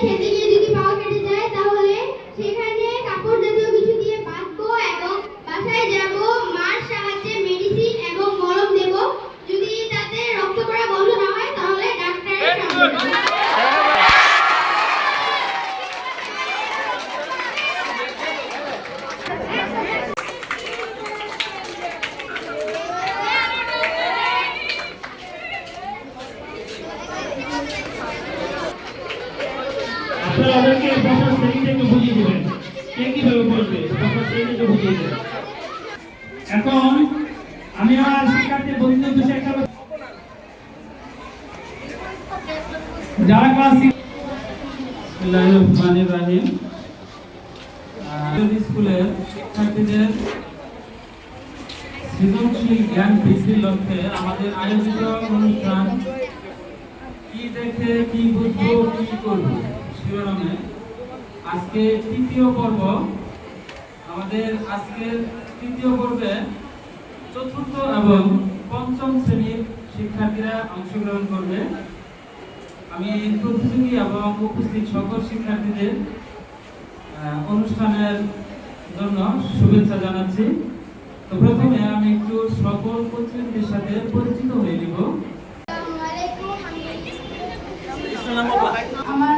que থেকে এখন আমি আমার শিক্ষার্থীর বন্ধুদের উদ্দেশ্যে একটা যারা ক্লাস রহমানির স্কুলের শিক্ষার্থীদের সৃজনশীল জ্ঞান বৃদ্ধির লক্ষ্যে আমাদের আয়োজিত অনুষ্ঠান কি দেখে কি বুঝব কি করব শিরোনামে আজকে তৃতীয় পর্ব আমাদের আজকের তৃতীয় পর্বে চতুর্থ এবং পঞ্চম শ্রেণির শিক্ষার্থীরা অংশগ্রহণ করবে। আমি প্রতিযোগী এবং উপস্থিত সকল শিক্ষার্থীদের অনুষ্ঠানের জন্য শুভেচ্ছা জানাচ্ছি। তো প্রথমে আমি একটু সকল প্রতিনিধিদের সাথে পরিচিত হয়ে নিব। আমার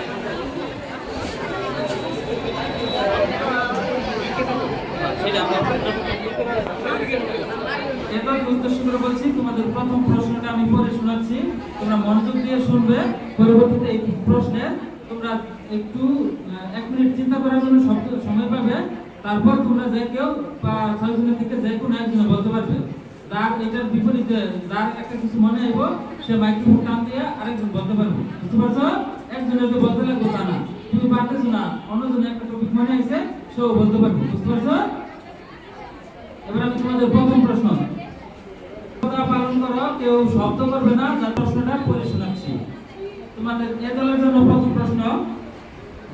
এবার উদ্দেশ্য করে বলছি তোমাদের প্রথম প্রশ্নটা আমি পড়ে শোনাচ্ছি। তোমরা মনোযোগ দিয়ে শুনবে, পরবর্তীতে এই প্রশ্নের তোমরা একটু এক মিনিট চিন্তা করার জন্য সময় পাবে। তারপর তোমরা যে কেউ বা ছয় জনের থেকে যে কোনো একজন বলতে পারবে। যার এটার বিপরীতে, যার একটা কিছু মনে আইব সে মাইক্রোফোন টান দিয়ে আরেকজন বলতে পারবে। বুঝতে পারছ? একজনের যে বলতে লাগবে তা না। তুমি পারতেছো না। অন্যজনের একটা টপিক মনে আইছে সেও বলতে পারবে। বুঝতে পারছ? এবার আমি তোমাদের প্রথম প্রশ্ন। পালন করো, কেউ শব্দ করবে না, যার প্রশ্নটা পড়ে শোনাচ্ছি। তোমাদের এ দলের জন্য প্রথম প্রশ্ন,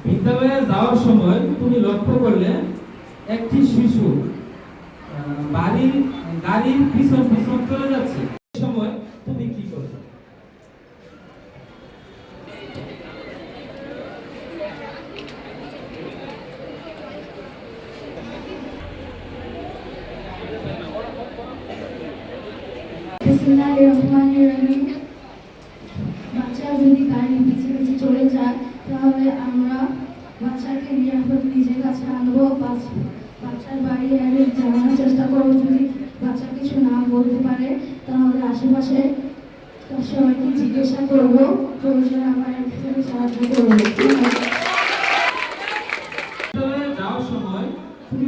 বিদ্যালয়ে যাওয়ার সময় তুমি লক্ষ্য করলে একটি শিশু বাড়ির, গাড়ির পিছন পিছন চলে যাচ্ছে। সময় তুমি কি করবে বিসমিল্লাহির রহমানির রহিম বাচ্চা যদি গাড়ির পিছে পিছে চলে যায়, তাহলে আমরা বাচ্চাকে নিরাপদ নিজের কাছে আনব বাচ্চার বাড়ি অ্যাড্রেস জানানোর চেষ্টা করব। যদি বাচ্চা কিছু না বলতে পারে, তাহলে আশেপাশে সবাইকে জিজ্ঞাসা করব, প্রয়োজনে আমার সাহায্য করব।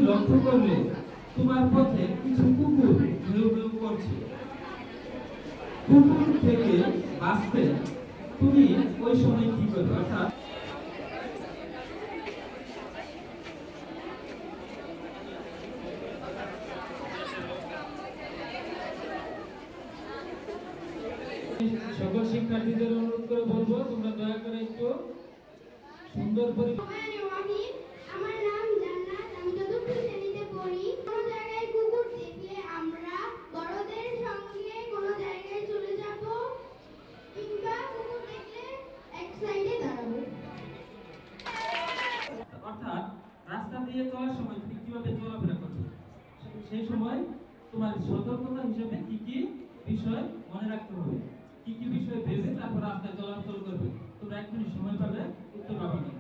লক্ষ্য করলে তোমার পথে কিছু কুকুর ঘেউ ঘেউ করছে। কুকুর থেকে বাঁচতে তুমি ওই সময় কি করবে? অর্থাৎ সকল শিক্ষার্থীদের অনুরোধ করে বলব, তোমরা দয়া করে একটু সুন্দর পরিবেশ দিয়ে চলার সময় তুমি কীভাবে চলাফেরা করবে? সেই সময় তোমার সতর্কতা হিসেবে কি কি বিষয় মনে রাখতে হবে? কি কি বিষয় ভেবে তারপর রাস্তায় চলাচল করবে? তোমরা এক মিনিট সময় পাবে, উত্তর পাবে না।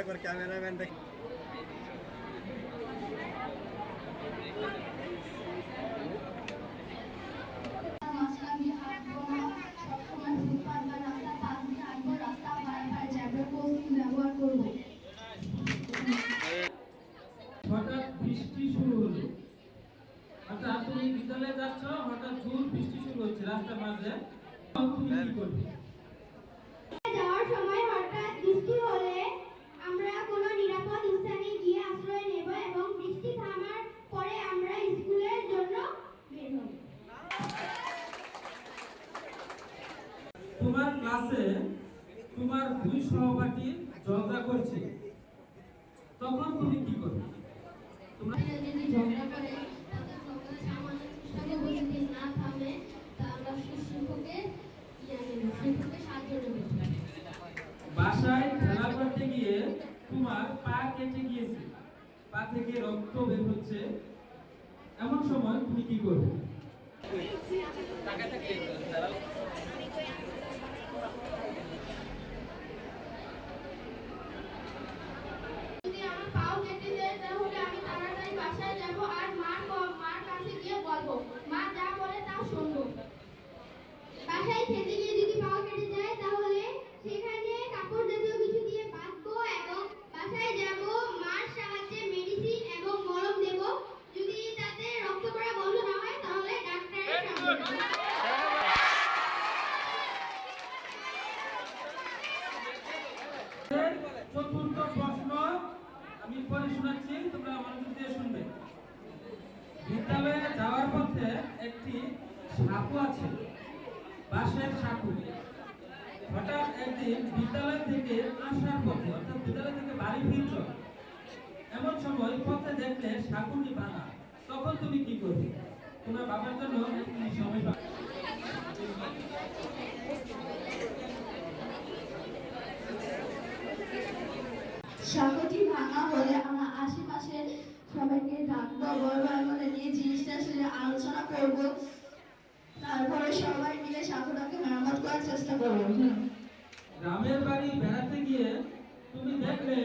একবার ক্যামেরাম্যানটা রাস্তার মাঝে তখন তুমি কি করবে যাওয়ার সময় হঠাৎ বৃষ্টি হলে আমরা কোনো নিরাপদ স্থানে গিয়ে আশ্রয় নেব এবং বৃষ্টি থামার পরে আমরা স্কুলের জন্য বের হব। তোমার ক্লাসে তোমার দুই সহপাঠী ঝগড়া করছে। এমন তুমি কি করবে? যদি আমার পাও কেটে যায় তাহলে আমি তাড়াতাড়ি বাসায় যাব আর মার ক- মার কাছে গিয়ে বলব মা যা বলে তা শুনব বাসায় খেতে গিয়ে যদি পাও কেটে যায় তাহলে সেখানে কাপড় জাতীয় কিছু দিয়ে বাঁধবো এবং বাসায় যাব মার সাহায্যে মেডিসিন এবং মলম দেব যদি তাতে রক্ত পড়া বন্ধ না হয় তাহলে ডাক্তারের সাহায্য নেব। চতুর্থ প্রশ্ন আমি পরে শোনাচ্ছি, তোমরা মনোযোগ দিয়ে শুনবে। বিদ্যালয়ে যাওয়ার পথে একটি সাঁকু আছে, বাঁশের সাঁকু। হঠাৎ একদিন বিদ্যালয় থেকে আসার পথে, অর্থাৎ বিদ্যালয় থেকে বাড়ি ফিরছ, এমন সময় পথে দেখলে সাঁকুটি ভাঙা তখন তুমি কি করবে? তোমার বাবার জন্য এক সময় পাবে। সাগরটি ভাঙা হলে আমরা আশেপাশে সবাইকে ডাকবো বড় ভাই নিয়ে জিনিসটা সেটা আলোচনা করব তারপরে সবাই মিলে সাগরটাকে মেরামত করার চেষ্টা করব। গ্রামের বাড়ি বেড়াতে গিয়ে তুমি দেখলে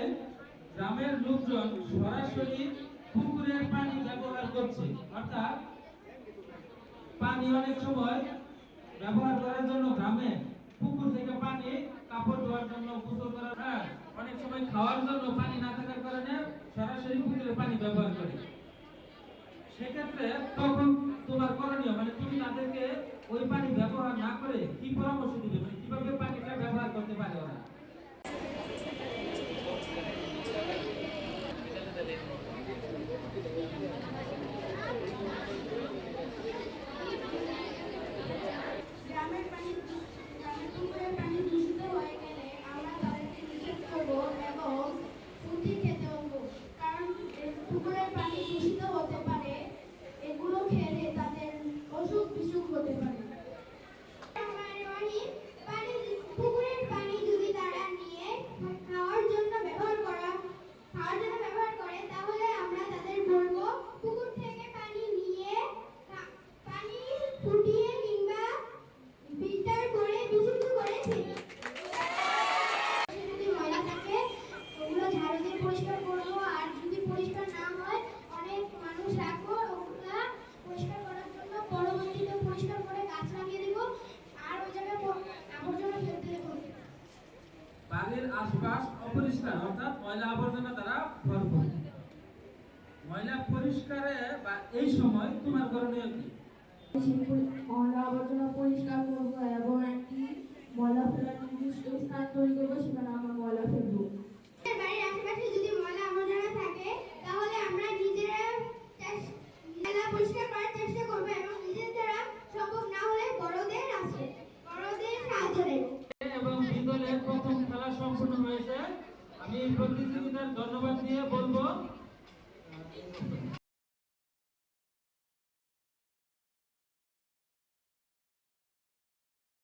গ্রামের লোকজন সরাসরি পুকুরের পানি ব্যবহার করছে অর্থাৎ পানি অনেক সময় ব্যবহার করার জন্য গ্রামে পুকুর থেকে পানি কাপড় ধোয়ার জন্য গোসল করার অনেক সময় খাওয়ার জন্য পানি না থাকার কারণে সরাসরি পুকুরের পানি ব্যবহার করে। সেক্ষেত্রে তখন তোমার করণীয় মানে তুমি তাদেরকে ওই পানি ব্যবহার না করে কি পরামর্শ দিবে? মানে কীভাবে পানিটা ব্যবহার করতে পারে ওরা গ্রামের পানি গ্রামের পুকুরের পানি দূষিত হয়ে গেলে আমরা তাদেরকে নিষেধ করব এবং ফুটি খেতে বলব কারণ এ পুকুরের পানি দূষিত হতে পারে এগুলো খেলে তাদের অসুখ বিসুখ হতে পারে পানি পুকুরের পানি যদি তারা নিয়ে খাওয়ার জন্য ব্যবহার করা খাওয়ার জন্য ব্যবহার করে তাহলে আমরা তাদের বলব পুকুর থেকে পানি নিয়ে খা- পানি ফুটিয়ে কিংবা ফিল্টার করে বিশুদ্ধ করে খেতে যদি ময়লা থাকে ওগুলো ঝাড়ু দিয়ে পরিষ্কার করব আর যদি পরিষ্কার না হয় অনেক মানুষ রাখব ওগুলা পরিষ্কার করার জন্য পরবর্তীতে পরিষ্কার করে গাছ লাগিয়ে দেবো আর ওই জায়গায় প- আবর্জনা ফেলতে দেবো না। বাড়ির আশপাশ অপরিষ্কার অর্থাৎ ময়লা আবর্জনা দ্বারা ভরপুর ময়লা পরিষ্কারে বা এই সময় তোমার করণীয় কি? ময়লা আবর্জনা পরিষ্কার করব এবং একটি ময়লা ফেলার নির্দিষ্ট স্থান তৈরি করব সেখানে আমরা ময়লা ফেলব। বাড়ির আশেপাশে যদি ময়লা আবর্জনা থাকে তাহলে আমরা নিজেরা পরিষ্কার করার চেষ্টা করব এবং নিজের দ্বারা সম্ভব না হলে বড়দের আছে বড়দের সাহায্য এবং বিদলের প্রথম খেলা সম্পূর্ণ হয়েছে। আমি প্রতিযোগিতার ধন্যবাদ দিয়ে